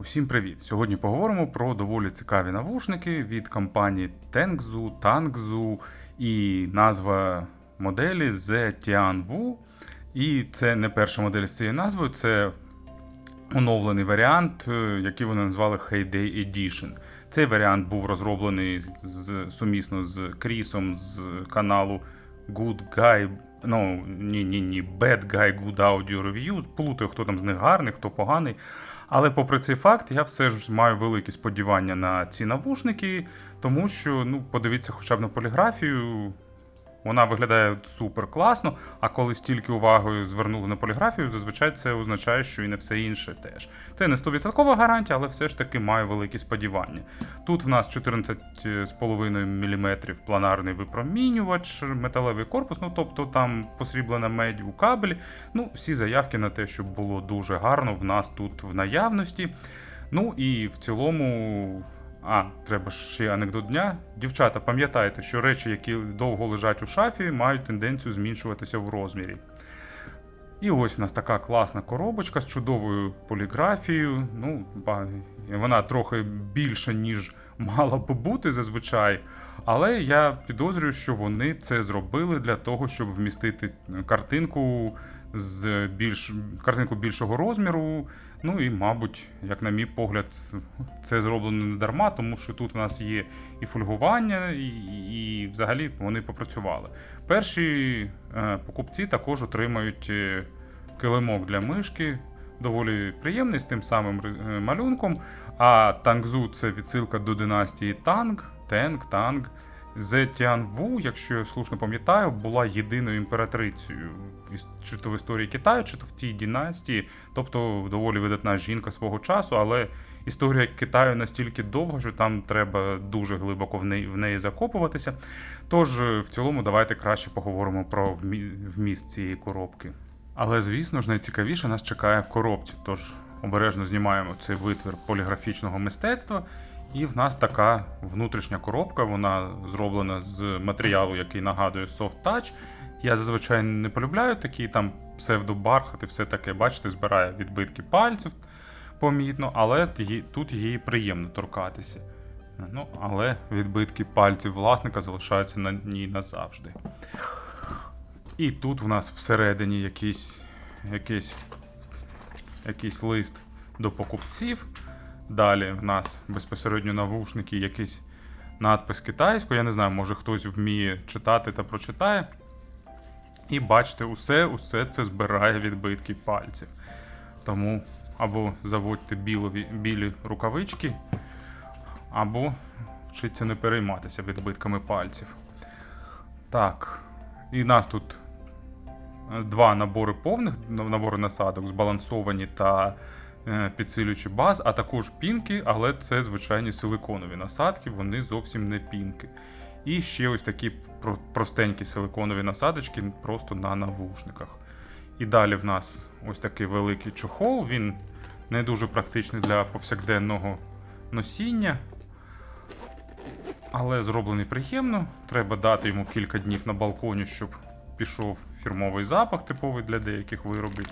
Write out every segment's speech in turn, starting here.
Усім привіт! Сьогодні поговоримо про доволі цікаві навушники від компанії Tengzu, Tangzu і назва моделі The Tianwu. І це не перша модель з цією назвою, це оновлений варіант, е, який вони назвали Heyday Edition. Цей варіант був розроблений з, сумісно з Крісом з каналу Good Guy. Ну, ні, ні, ні, Bad Guy Good Audio Review. Плутаю, хто там з них гарний, хто поганий. Але попри цей факт, я все ж маю великі сподівання на ці навушники, тому що, ну, подивіться хоча б на поліграфію. Вона виглядає супер класно, а коли стільки уваги звернули на поліграфію, зазвичай це означає, що і не все інше теж. Це не 100% гарантія, але все ж таки маю великі сподівання. Тут в нас 14,5 мм планарний випромінювач, металевий корпус, ну тобто там посріблена медь у кабелі. Ну, всі заявки на те, щоб було дуже гарно, в нас тут в наявності. Ну і в цілому. А, треба ще анекдот дня. Дівчата, пам'ятайте, що речі, які довго лежать у шафі, мають тенденцію зменшуватися в розмірі. І ось у нас така класна коробочка з чудовою поліграфією. Ну, вона трохи більша, ніж мала б бути зазвичай. Але я підозрюю, що вони це зробили для того, щоб вмістити картинку з більш картинку більшого розміру. Ну і, мабуть, як на мій погляд, це зроблено не дарма, тому що тут в нас є і фольгування, і, і, і взагалі вони попрацювали. Перші е, покупці також отримають е, килимок для мишки, доволі приємний з тим самим е, малюнком. А Тангзу це відсилка до династії Танг, Тенг, Танг. Зетіанву, якщо я слушно пам'ятаю, була єдиною імператрицею чи то в історії Китаю, чи то в тій династії, тобто доволі видатна жінка свого часу, але історія Китаю настільки довга, що там треба дуже глибоко в неї, в неї закопуватися. Тож, е, в цілому, давайте краще поговоримо про вмі- вміст цієї коробки. Але, звісно ж, найцікавіше нас чекає в коробці, тож обережно знімаємо цей витвір поліграфічного мистецтва. І в нас така внутрішня коробка, вона зроблена з матеріалу, який нагадує soft touch. Я зазвичай не полюбляю такі там псевдобархати, все таке, бачите, збирає відбитки пальців помітно, але тут її приємно торкатися. Ну, але відбитки пальців власника залишаються на ній назавжди. І тут в нас всередині якийсь, якийсь, якийсь лист до покупців. Далі в нас безпосередньо навушники, якийсь надпис китайською. Я не знаю, може хтось вміє читати та прочитає. І бачите, усе, усе це збирає відбитки пальців. Тому або заводьте білові, білі рукавички, або вчиться не перейматися відбитками пальців. Так, і нас тут два набори повних набори насадок, збалансовані та е, підсилюючі баз, а також пінки, але це звичайні силиконові насадки, вони зовсім не пінки. І ще ось такі простенькі силиконові насадочки просто на навушниках. І далі в нас ось такий великий чохол. Він не дуже практичний для повсякденного носіння. Але зроблений приємно. Треба дати йому кілька днів на балконі, щоб пішов фірмовий запах, типовий для деяких виробів.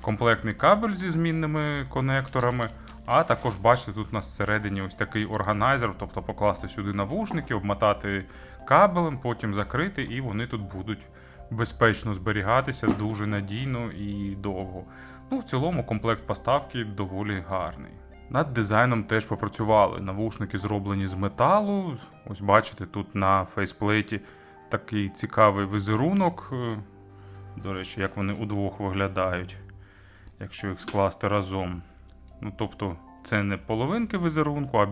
Комплектний кабель зі змінними конекторами. А також бачите, тут у нас всередині ось такий органайзер, тобто покласти сюди навушники, обмотати кабелем, потім закрити, і вони тут будуть безпечно зберігатися дуже надійно і довго. Ну, в цілому комплект поставки доволі гарний. Над дизайном теж попрацювали. Навушники зроблені з металу. Ось бачите, тут на фейсплейті такий цікавий візерунок. Е, До речі, як вони удвох виглядають, якщо їх скласти разом. Ну, тобто, це не половинки візерунку, а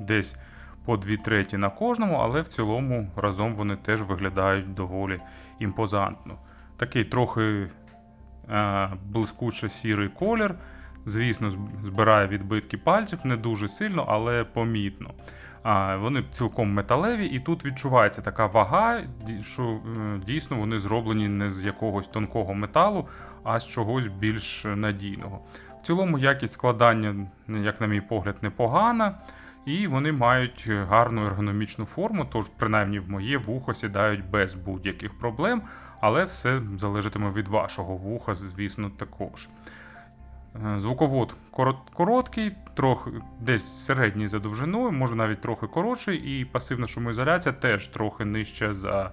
десь по дві треті на кожному, але в цілому разом вони теж виглядають доволі імпозантно. Такий трохи е, блискуче сірий колір. Звісно, збирає відбитки пальців не дуже сильно, але помітно. Вони цілком металеві, і тут відчувається така вага, що е, дійсно вони зроблені не з якогось тонкого металу, а з чогось більш надійного. В цілому якість складання, як на мій погляд, непогана, і вони мають гарну ергономічну форму, тож, принаймні, в моє вухо сідають без будь-яких проблем, але все залежатиме від вашого вуха, звісно, також. Е, Звуковод короткий, трохи десь середній за довжиною, може навіть трохи коротший, і пасивна шумоізоляція теж трохи нижча за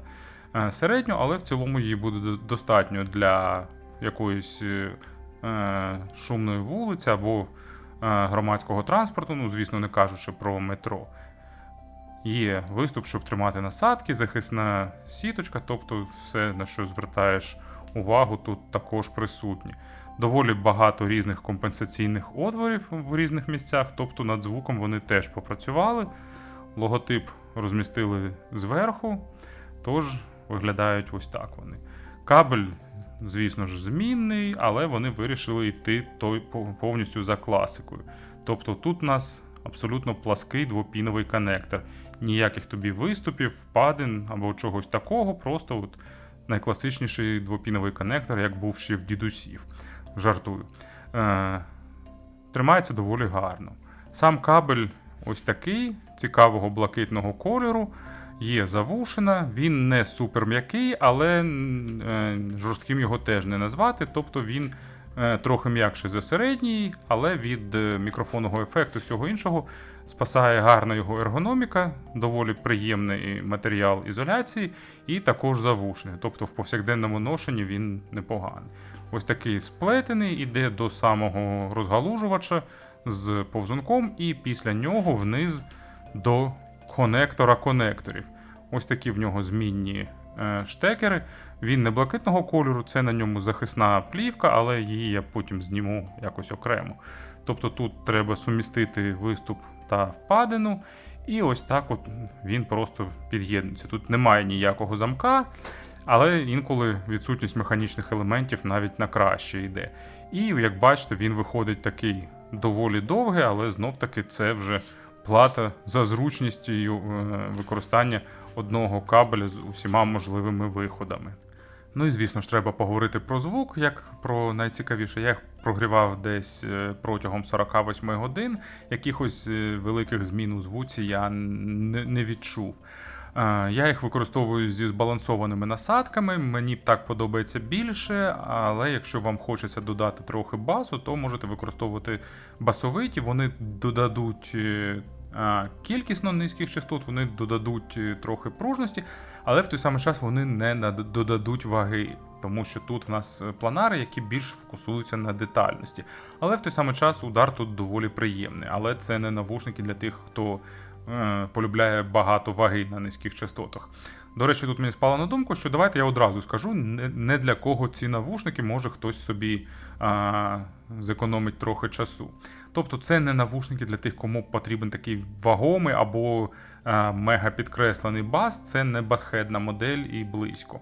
е, середню, але в цілому її буде достатньо для якоїсь е, шумної вулиці або громадського транспорту, ну, звісно, не кажучи про метро. Є виступ, щоб тримати насадки, захисна сіточка, тобто все, на що звертаєш увагу, тут також присутні. Доволі багато різних компенсаційних отворів в різних місцях, тобто над звуком вони теж попрацювали. Логотип розмістили зверху, тож виглядають ось так вони. Кабель, звісно ж, змінний, але вони вирішили йти той по- повністю за класикою. Тобто тут у нас абсолютно плаский двопіновий коннектор. Ніяких тобі виступів, впадин або чогось такого, просто от найкласичніший двопіновий коннектор, як був ще в дідусів. Жартую. Е, тримається доволі гарно. Сам кабель ось такий, цікавого блакитного кольору. Є завушена, він не супер м'який, але е, жорстким його теж не назвати. Тобто він е, трохи м'якший за середній, але від е, мікрофонного ефекту всього іншого спасає гарна його ергономіка, доволі приємний матеріал ізоляції, і також завушений. Тобто в повсякденному ношенні він непоганий. Ось такий сплетений, іде до самого розгалужувача з повзунком, і після нього вниз до конектора конекторів. Ось такі в нього змінні е, штекери. Він не блакитного кольору, це на ньому захисна плівка, але її я потім зніму якось окремо. Тобто тут треба сумістити виступ та впадину, і ось так от він просто під'єднується. Тут немає ніякого замка, але інколи відсутність механічних елементів навіть на краще йде. І як бачите, він виходить такий доволі довгий, але знов-таки це вже плата за зручність е, використання одного кабеля з усіма можливими виходами. Ну і звісно ж, треба поговорити про звук, як про найцікавіше. Я їх прогрівав десь е, протягом 48 годин. Якихось е, великих змін у звуці я не відчув. Е, Я їх використовую зі збалансованими насадками. Мені так подобається більше, але якщо вам хочеться додати трохи басу, то можете використовувати басовиті. Вони додадуть е, кількісно низьких частот, вони додадуть е, трохи пружності, але в той самий час вони не додадуть ваги. Тому що тут в нас е, планари, які більш фокусуються на детальності. Але в той самий час удар тут доволі приємний. Але це не навушники для тих, хто е, полюбляє багато ваги на низьких частотах. До речі, тут мені спало на думку, що давайте я одразу скажу, не, для кого ці навушники може хтось собі а, зекономить трохи часу. Тобто це не навушники для тих, кому потрібен такий вагомий або а, мега підкреслений бас, це не басхедна модель і близько.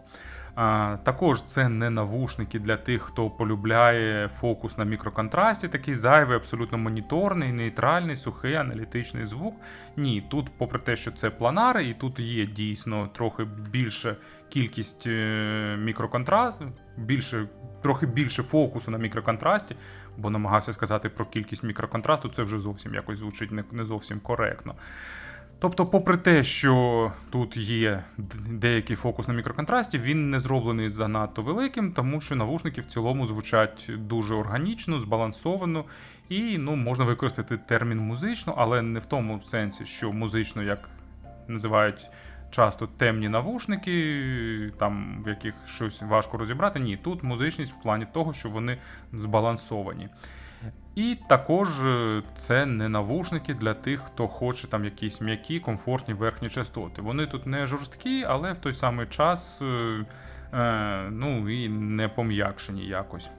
А, також це не навушники для тих, хто полюбляє фокус на мікроконтрасті, такий зайвий, абсолютно моніторний, нейтральний, сухий, аналітичний звук. Ні, тут, попри те, що це планари, і тут є дійсно трохи більша кількість е, мікроконтрасту, більше, трохи більше фокусу на мікроконтрасті, бо намагався сказати про кількість мікроконтрасту, це вже зовсім якось звучить не зовсім коректно. Тобто, попри те, що тут є деякий фокус на мікроконтрасті, він не зроблений занадто великим, тому що навушники в цілому звучать дуже органічно, збалансовано, і ну, можна використати термін музично, але не в тому сенсі, що музично, як називають часто темні навушники, там в яких щось важко розібрати. Ні, тут музичність в плані того, що вони збалансовані. І також е, це не навушники для тих, хто хоче там якісь м'які, комфортні верхні частоти. Вони тут не жорсткі, але в той самий час е, е, ну, і не пом'якшені якось.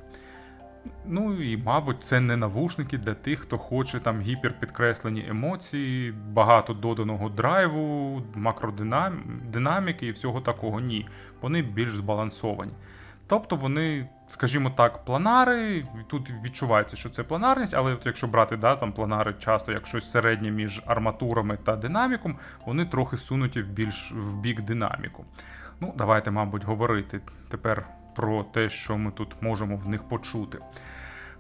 Ну і, мабуть, це не навушники для тих, хто хоче там гіперпідкреслені емоції, багато доданого драйву, макродинаміки і всього такого. Ні. Вони більш збалансовані. Тобто вони, скажімо так, планари. Тут відчувається, що це планарність, але от якщо брати да, там планари часто як щось середнє між арматурами та динаміком, вони трохи сунуті в більш в бік динаміку. Ну, давайте, мабуть, говорити тепер про те, що ми тут можемо в них почути.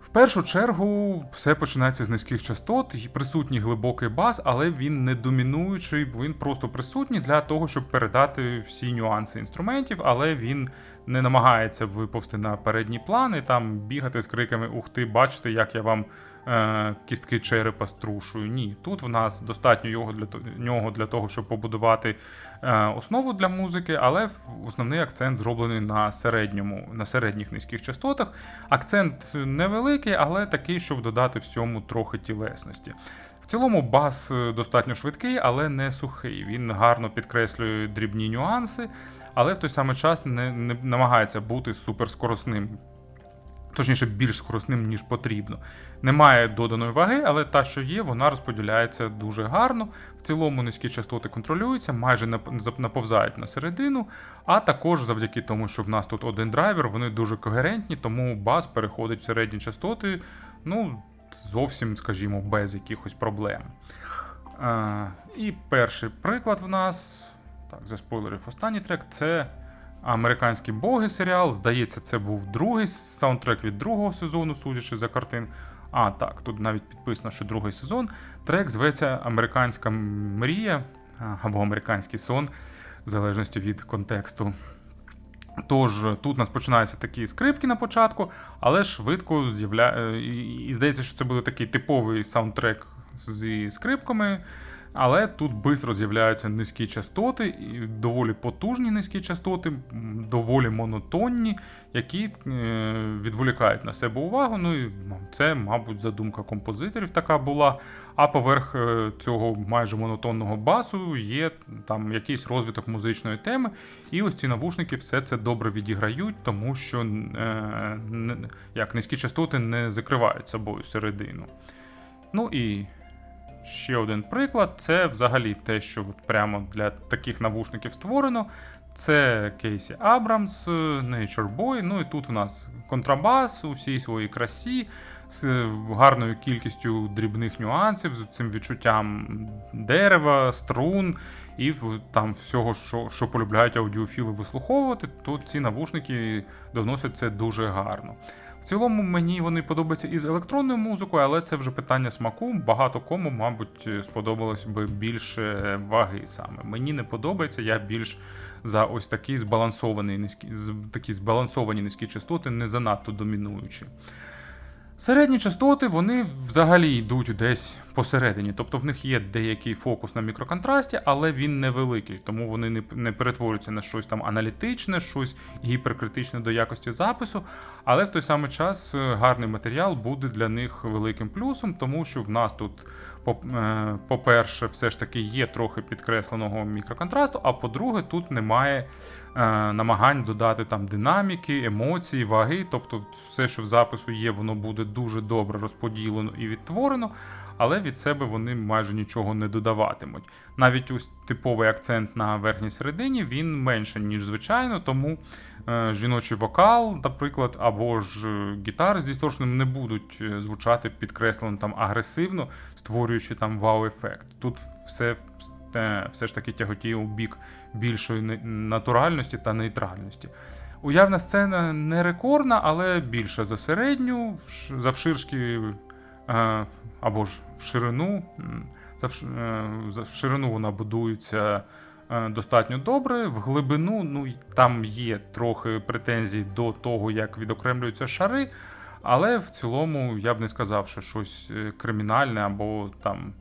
В першу чергу все починається з низьких частот, присутній глибокий бас, але він не домінуючий, він просто присутній для того, щоб передати всі нюанси інструментів, але він не намагається виповзти на передній план і там бігати з криками Ух ти, бачите, як я вам е, кістки черепа струшую. Ні, тут в нас достатньо його для нього для того, щоб побудувати е, основу для музики, але основний акцент зроблений на середньому, на середніх низьких частотах. Акцент невеликий, але такий, щоб додати всьому трохи тілесності. В цілому бас е, достатньо швидкий, але не сухий. Він гарно підкреслює дрібні нюанси, але в той самий час не, не намагається бути суперскоросним. Точніше, більш скоросним, ніж потрібно. Немає доданої ваги, але та, що є, вона розподіляється дуже гарно. В цілому низькі частоти контролюються, майже нап- наповзають на середину. А також завдяки тому, що в нас тут один драйвер, вони дуже когерентні, тому бас переходить в середні частоти, ну, зовсім, скажімо, без якихось проблем. А, і перший приклад в нас, так, заспойлерив останній трек, це Американські боги серіал. Здається, це був другий саундтрек від другого сезону, судячи за картин. А, так, тут навіть підписано, що другий сезон. Трек зветься Американська мрія або Американський сон, в залежності від контексту. Тож тут у нас починаються такі скрипки на початку, але швидко з'явля... е, і здається, що це буде такий типовий саундтрек зі скрипками. Але тут швидко з'являються низькі частоти, і доволі потужні низькі частоти, доволі монотонні, які е, відволікають на себе увагу. Ну і ну, це, мабуть, задумка композиторів така була. А поверх е, цього майже монотонного басу є там якийсь розвиток музичної теми. І ось ці навушники все це добре відіграють, тому що е, як низькі частоти не закривають собою середину. Ну і ще один приклад це взагалі те, що от прямо для таких навушників створено. Це Кейсі Абрамс, е, Nature Boy. Ну і тут в нас контрабас у всій своїй красі, з е, гарною кількістю дрібних нюансів, з цим відчуттям дерева, струн і там всього, що, що полюбляють аудіофіли вислуховувати, то ці навушники доносять це дуже гарно. Цілому мені вони подобаються із електронною музикою, але це вже питання смаку. Багато кому, мабуть, сподобалось би більше ваги саме. Мені не подобається, я більш за ось такі збалансовані низькі, такі збалансовані низькі частоти, не занадто домінуючі. Середні частоти вони взагалі йдуть десь посередині, тобто в них є деякий фокус на мікроконтрасті, але він невеликий, тому вони не, не перетворюються на щось там аналітичне, щось гіперкритичне до якості запису. Але в той самий час е, гарний матеріал буде для них великим плюсом, тому що в нас тут, по-перше, все ж таки є трохи підкресленого мікроконтрасту, а по-друге, тут немає е, намагань додати там динаміки, емоції, ваги. Тобто, все, що в запису є, воно буде дуже добре розподілено і відтворено, але від себе вони майже нічого не додаватимуть. Навіть ось типовий акцент на верхній середині він менше, ніж звичайно, тому е, жіночий вокал, наприклад, або ж е, гітари з дісторшеном не будуть е, звучати підкреслено там агресивно, створюючи там вау-ефект. Тут все, е, все ж таки тяготіє у бік більшої натуральності та нейтральності. Уявна сцена не рекордна, але більша за середню, завширшки е, або ж в ширину. е, В ширину вона будується е, достатньо добре. В глибину ну, там є трохи претензій до того, як відокремлюються шари, але в цілому я б не сказав, що щось е, кримінальне або там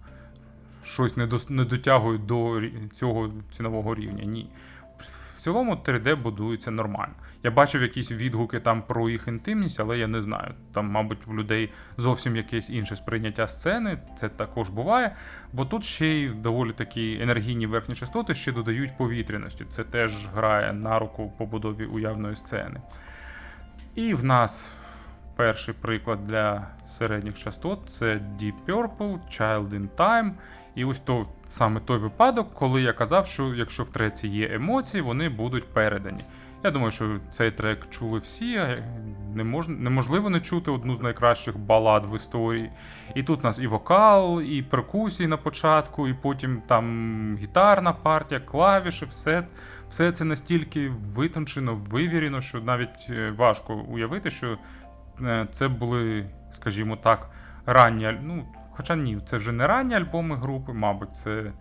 щось не, до, не дотягує до цього цінового рівня. Ні. В цілому 3D будується нормально. Я бачив якісь відгуки там про їх інтимність, але я не знаю. Там, мабуть, в людей зовсім якесь інше сприйняття сцени, це також буває. Бо тут ще й доволі такі енергійні верхні частоти ще додають повітряності. Це теж грає на руку побудові уявної сцени. І в нас перший приклад для середніх частот це Deep Purple, Child in Time. І ось то саме той випадок, коли я казав, що якщо в треці є емоції, вони будуть передані. Я думаю, що цей трек чули всі. Не мож... Неможливо не чути одну з найкращих балад в історії. І тут у нас і вокал, і перкусії на початку, і потім там гітарна партія, клавіші, все, все це настільки витончено, вивірено, що навіть е, важко уявити, що е, це були, скажімо так, ранні, ну, хоча ні, це вже не ранні альбоми групи, мабуть, це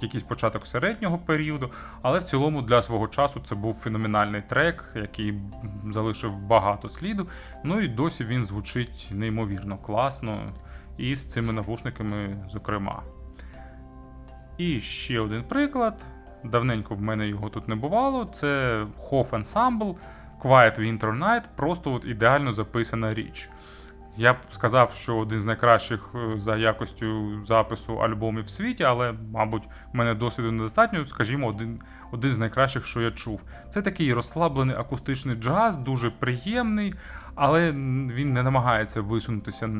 якийсь початок середнього періоду, але в цілому для свого часу це був феноменальний трек, який залишив багато сліду. Ну і досі він звучить неймовірно класно, і з цими навушниками, зокрема. І ще один приклад. Давненько в мене його тут не бувало. Це Hof Ensemble Quiet Winter Night, просто от ідеально записана річ. Я б сказав, що один з найкращих е, за якостю запису альбомів в світі, але, мабуть, в мене досвіду недостатньо, скажімо, один, один з найкращих, що я чув. Це такий розслаблений акустичний джаз, дуже приємний, але він не намагається висунутися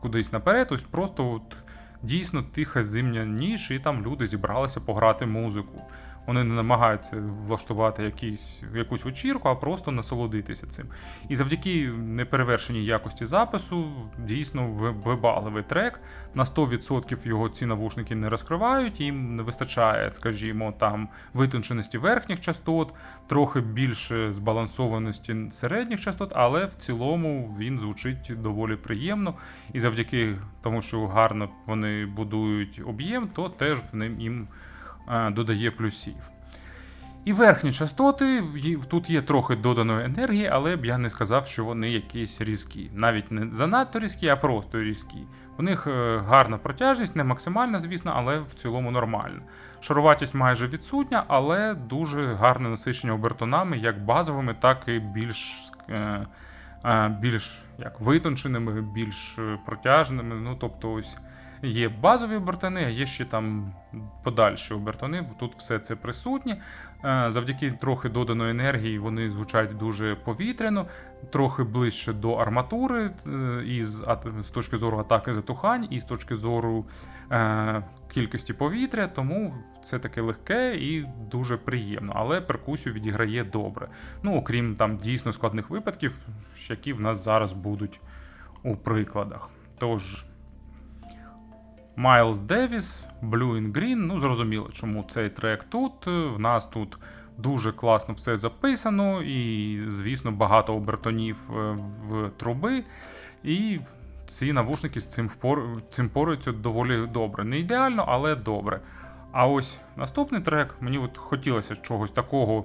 кудись наперед. Ось просто от дійсно тиха зимня ніч, і там люди зібралися пограти музику. Вони не намагаються влаштувати якісь, якусь вечірку, а просто насолодитися цим. І завдяки неперевершеній якості запису дійсно ви- вибагливий трек. На 100% його ці навушники не розкривають, їм не вистачає, скажімо, там витонченості верхніх частот, трохи більше збалансованості середніх частот, але в цілому він звучить доволі приємно. І завдяки тому, що гарно вони будують об'єм, то теж в ним їм додає плюсів. І верхні частоти, тут є трохи доданої енергії, але б я не сказав, що вони якісь різкі. Навіть не занадто різкі, а просто різкі. У них е, гарна протяжність, не максимальна, звісно, але в цілому нормальна. Шаруватість майже відсутня, але дуже гарне насичення обертонами, як базовими, так і більш, е, е, більш як витонченими, більш е, протяжними. Ну, тобто, ось є базові обертони, а є ще там подальші обертони. Тут все це присутнє. Е, Завдяки трохи доданої енергії вони звучать дуже повітряно, трохи ближче до арматури е, і з, точки зору атаки затухань, і з точки зору е, кількості повітря, тому це таке легке і дуже приємно. Але перкусію відіграє добре. Ну, окрім там дійсно складних випадків, які в нас зараз будуть у прикладах. Тож. Майлз Девіс, Blue and Green. Ну, зрозуміло, чому цей трек тут. В нас тут дуже класно все записано, і, звісно, багато обертонів е, в труби. І ці навушники з цим, впор... цим пораються доволі добре. Не ідеально, але добре. А ось наступний трек, мені от хотілося чогось такого.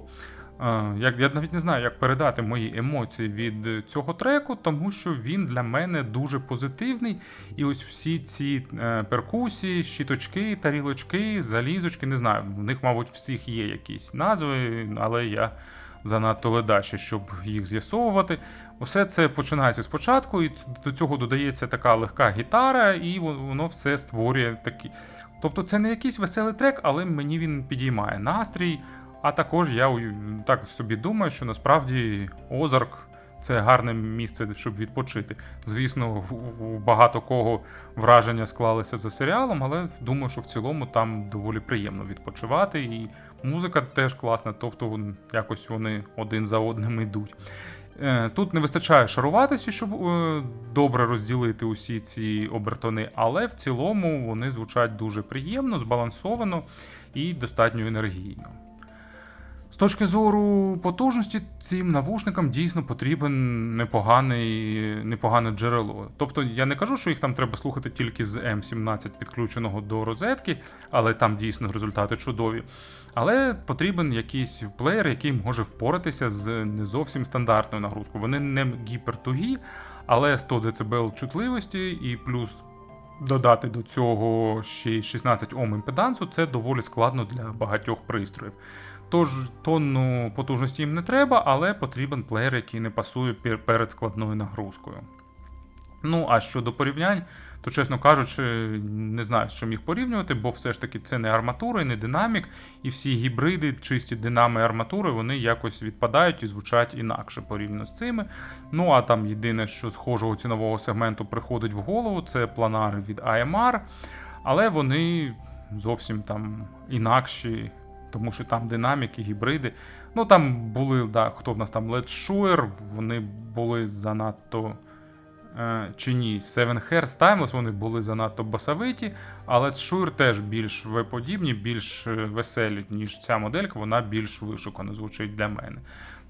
Як, я навіть не знаю, як передати мої емоції від цього треку, тому що він для мене дуже позитивний. І ось всі ці е, перкусії, щіточки, тарілочки, залізочки, не знаю, в них, мабуть, всіх є якісь назви, але я занадто ледачий, щоб їх з'ясовувати. Усе це починається спочатку, і до цього додається така легка гітара, і воно все створює такі. Тобто це не якийсь веселий трек, але мені він підіймає настрій. А також я так собі думаю, що насправді Озарк це гарне місце, щоб відпочити. Звісно, у- багато кого враження склалися за серіалом, але думаю, що в цілому там доволі приємно відпочивати, і музика теж класна, тобто якось вони один за одним йдуть. Е, Тут не вистачає шаруватися, щоб е, добре розділити усі ці обертони, але в цілому вони звучать дуже приємно, збалансовано і достатньо енергійно. З точки зору потужності, цим навушникам дійсно потрібен непоганий, непогане джерело. Тобто я не кажу, що їх там треба слухати тільки з М17 підключеного до розетки, але там дійсно результати чудові. Але потрібен якийсь плеєр, який може впоратися з не зовсім стандартною нагрузкою. Вони не гіпертугі, але 100 дБ чутливості і плюс додати до цього ще 16 Ом імпедансу це доволі складно для багатьох пристроїв. Тож тонну потужності їм не треба, але потрібен плеєр, який не пасує перед складною нагрузкою. Ну, а щодо порівнянь, то, чесно кажучи, не знаю, з чим їх порівнювати, бо все ж таки це не арматура і не динамік, і всі гібриди, чисті динами арматури, вони якось відпадають і звучать інакше порівняно з цими. Ну а там єдине, що схожого цінового сегменту приходить в голову, це планари від AMR, але вони зовсім там інакші, тому що там динаміки, гібриди. Ну там були, да, хто в нас там Shure, вони були занадто. Е, чи ні, Seven Hairs Timeless вони були занадто басовиті, але Shure теж більш веподібні, більш е, веселі, ніж ця моделька, вона більш вишукано звучить для мене.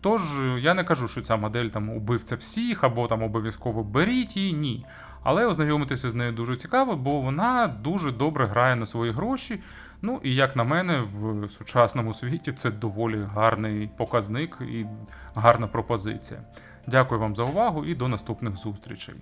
Тож е, я не кажу, що ця модель там убивця всіх, або там обов'язково беріть її, ні. Але ознайомитися з нею дуже цікаво, бо вона дуже добре грає на свої гроші. Ну і як на мене, в сучасному світі це доволі гарний показник і гарна пропозиція. Дякую вам за увагу і до наступних зустрічей.